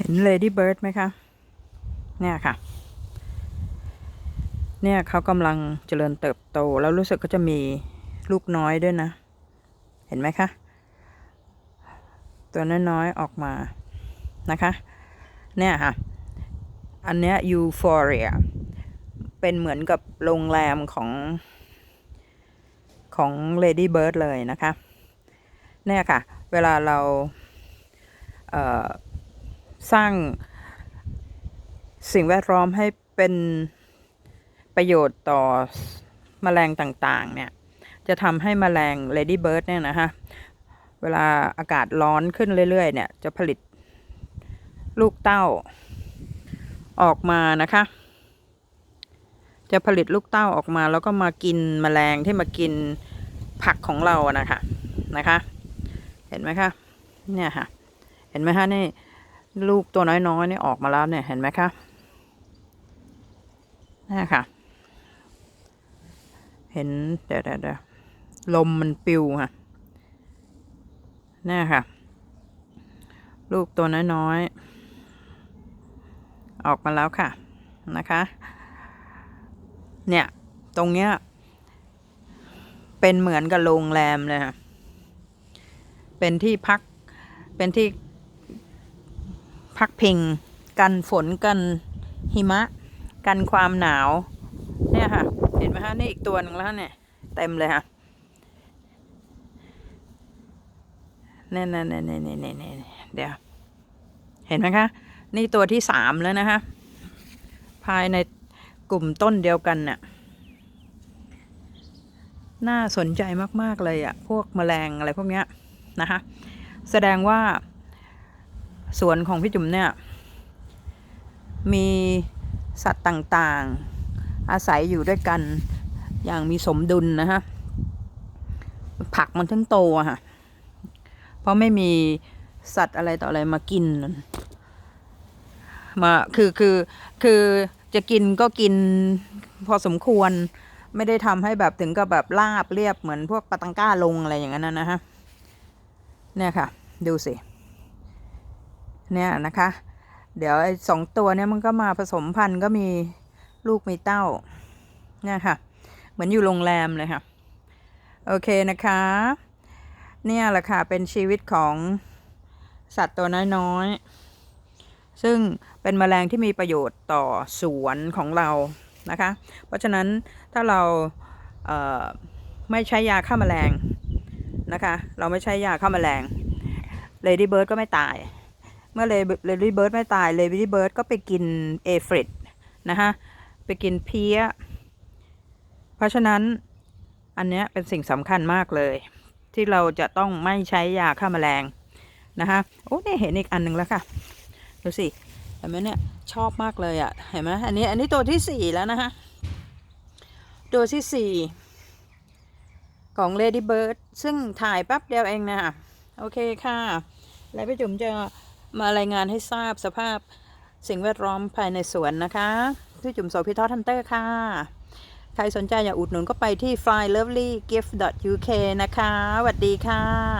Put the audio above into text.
เห็น Lady Bird ไหมคะ เนี่ยค่ะ เนี่ยเขากำลังเจริญเติบโต แล้วรู้สึกก็จะมีลูกน้อยด้วยนะ เห็นไหมคะ ตัวน้อยๆออกมานะคะ เนี่ยค่ะ อันเนี้ย Euphoria เป็นเหมือนกับโรงแรมของของ Lady Bird เลยนะคะ เนี่ยค่ะ เวลาเราเอ่อ สร้างสิ่งแวดล้อมให้เป็นประโยชน์ต่อแมลงต่างๆ เนี่ย จะทำให้แมลง Lady Bird เนี่ยนะคะเวลาอากาศร้อนขึ้นเรื่อย ๆ เนี่ย จะผลิตลูกเต้าออกมานะคะ จะผลิตลูกเต้าออกมาแล้วก็มากินแมลงที่มากินผักของเรานะคะนะคะ เห็นไหมคะ เนี่ยค่ะ เห็นไหมคะนี่ ลูกตัวน้อยๆนี่ออกมาแล้วเนี่ยเห็นไหมคะนี่ค่ะ เห็นเดี๋ยวเดี๋ยวเดี๋ยวลมมันปิวค่ะนี่ค่ะ ลูกตัวน้อยๆออกมาแล้วค่ะนะคะ เนี่ยตรงเนี้ยเป็นเหมือนกับโรงแรมเลยค่ะ เป็นที่พัก เป็นที่ พักพิง กันฝนกันหิมะ กันความหนาว เนี่ยค่ะ เห็นไหมคะนี่อีกตัวหนึ่งแล้วเนี่ย เต็มเลยค่ะเนี่ยเนี่ยเนี่ยเนี่ยเนี่ยเนี่ยเนี่เดี๋ยว เห็นไหมคะ นี่ตัวที่สามแล้วนะคะ ภายในกลุ่มต้นเดียวกันน่ะ น่าสนใจมาก ๆ เลยอะ พวกแมลงอะไรพวกเนี้ยนะคะ แสดงว่า สวนของพี่จุ๋มเนี่ย มีสัตว์ต่างๆ อาศัยอยู่ด้วยกันอย่างมีสมดุลนะฮะ ผักมันถึงโตอะค่ะเพราะไม่มีสัตว์อะไรต่ออะไรมากิน มาคือคือคือจะกินก็กินพอสมควรไม่ได้ทำให้แบบถึงกับแบบลาบเรียบเหมือนพวกปาตังก้าลงอะไรอย่างนั้นนะนะฮะเนี่ยค่ะ ดูสิ เนี่ยนะคะ เดี๋ยวไอ้สองตัวเนี่ยมันก็มาผสมพันธุ์ก็มีลูกมีเต้าเนี่ยค่ะ เหมือนอยู่โรงแรมเลยค่ะ โอเคนะคะ เนี่ยแหละค่ะเป็นชีวิตของสัตว์ตัวน้อยๆ ซึ่งเป็นแมลงที่มีประโยชน์ต่อสวนของเรานะคะ เพราะฉะนั้นถ้าเราเไม่ใช้ยาฆ่าแมลงนะคะ เราไม่ใช้ยาฆ่าแมลง Lady Bird ก็ไม่ตาย เมื่อ Lady Bird ไม่ตาย Lady Bird ก็ไปกินเอฟริดนะคะไปกินเพี้ย เพราะฉะนั้นอันเนี้ยเป็นสิ่งสำคัญมากเลย ที่เราจะต้องไม่ใช้ยาฆ่าแมลงนะคะโอ้นี่เห็นอีกอันหนึ่งแล้วค่ะ ดูสิเห็นไหมเนี่ยชอบมากเลยอะ่ะเห็นไหมอันนี้อันนี้ตัวที่สี่แล้วนะคะตัวที่สี่ของ Lady Bird ซึ่งถ่ายแป๊บเดียวเองนะคะโอเคค่ะ แล้วพี่จุ๋มจะ มารายงานให้ทราบสภาพสิ่งแวดล้อมภายในสวนนะคะที่จุ๋มโสพิทอทันเตอร์ค่ะ ใครสนใจอยากอุดหนุนก็ไปที่ flylovelygift.uk นะคะสวัสดีค่ะ